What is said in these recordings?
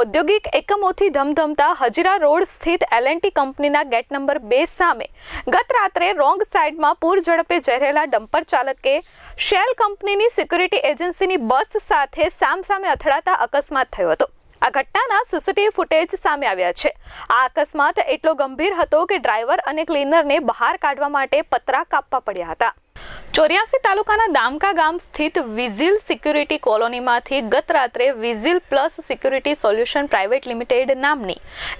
ઔદ્યોગિક એકમોથી ધમધમતા હજીરા રોડ સ્થિત એલએનટી કંપનીના ગેટ નંબર બે સામે ગત રાત્રે રોંગ સાઈડમાં પૂર ઝડપે જહેરેલા ડમ્પર ચાલકે શેલ કંપનીની સિક્યુરિટી એજન્સીની બસ સાથે સામસામે અથડાતા અકસ્માત થયો હતો. આ ઘટનાના સીસીટીવી ફૂટેજ સામે આવ્યા છે. આ અકસ્માત એટલો ગંભીર હતો કે ડ્રાઈવર અને ક્લીનરને બહાર કાઢવા માટે પતરા કાપવા પડ્યા હતા. ચોર્યાસી તાલુકાના દામકા ગામ સ્થિત વિઝિલ સિક્યુરિટી કોલોનીમાંથી ગત રાત્રે vigil plus security solution private limited નામની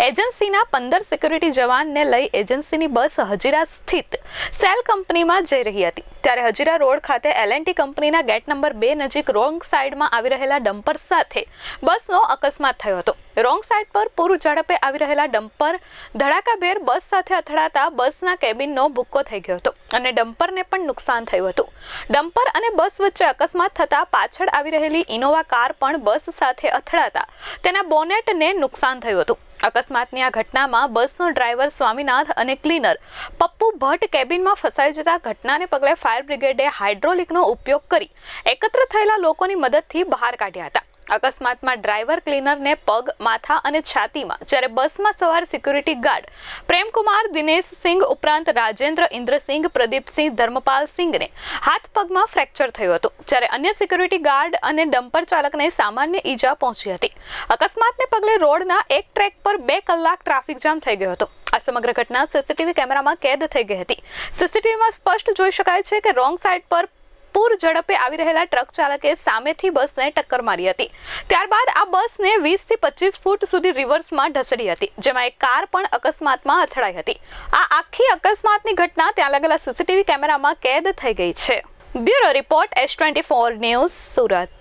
એજન્સીના પંદર સિક્યુરિટી જવાનને લઈ એજન્સીની બસ હજીરા સ્થિત સેલ કંપનીમાં જઈ રહી હતી. ત્યારે હજીરા રોડ ખાતે એલએનટી કંપનીના ગેટ નંબર બે નજીક રોંગ સાઈડમાં આવી રહેલા ડમ્પર સાથે બસનો અકસ્માત થયો હતો. રોંગ સાઈડ પર પૂરું ઝડપે આવી રહેલા ડમ્પર ધડાકાભેર બસ સાથે અથડાતા બસના કેબિનનો ભૂક્કો થઈ ગયો હતો. અને ડમ્પરને પણ નુકસાન થયું હતું. ડમ્પર અને બસ વચ્ચે અકસ્માત થતા પાછળ આવી રહેલી ઇનોવા કાર પણ બસ સાથે અથડાતા તેના બોનેટને નુકસાન થયું હતું. અકસ્માતની આ ઘટનામાં બસનો ડ્રાઈવર સ્વામીનાથ અને ક્લીનર પપ્પુ ભટ્ટ કેબિનમાં ફસાઈ જતા ઘટનાને પગલે ફાયર બ્રિગેડે હાઇડ્રોલિકનો ઉપયોગ કરી એકત્ર થયેલા લોકોની મદદથી બહાર કાઢ્યા હતા. અકસ્માતમાં ડ્રાઈવર, ક્લીનરને પગ, માથા અને છાતીમાં જ્યારે બસમાં સવાર સિક્યુરિટી ગાર્ડ પ્રેમકુમાર દિનેશ સિંઘ ઉપરાંત રાજેન્દ્ર ઇન્દ્રસિંહ પ્રદીપસિંહ, ધર્મપાલ સિંઘને હાથ પગમાં ફ્રેક્ચર થયું હતું, જ્યારે અન્ય સિક્યુરિટી ગાર્ડ અને ડમ્પર ચાલકને સામાન્ય ઈજા પહોંચી હતી. અકસ્માતને પગલે રોડના એક ટ્રેક પર બે કલાક ટ્રાફિક જામ થઈ ગયો હતો. આ સમગ્ર ઘટના સીસીટીવી કેમેરામાં કેદ થઈ ગઈ હતી. સીસીટીવીમાં સ્પષ્ટ જોઈ શકાય છે કે રોંગ સાઈડ પર પૂર ઝડપે આવી રહેલા ટ્રક ચાલકે સામેથી બસને ટક્કર મારી હતી. ત્યારબાદ આ બસને વીસથી પચીસ ફૂટ સુધી રિવર્સમાં ઢસડી હતી, જેમાં એક કાર પણ અકસ્માતમાં અથડાઈ હતી. આ આખી અકસ્માતની ઘટના ત્યાં લાગેલા સીસીટીવી કેમેરામાં કેદ થઈ ગઈ છે. Bureau report S twenty four news Surat.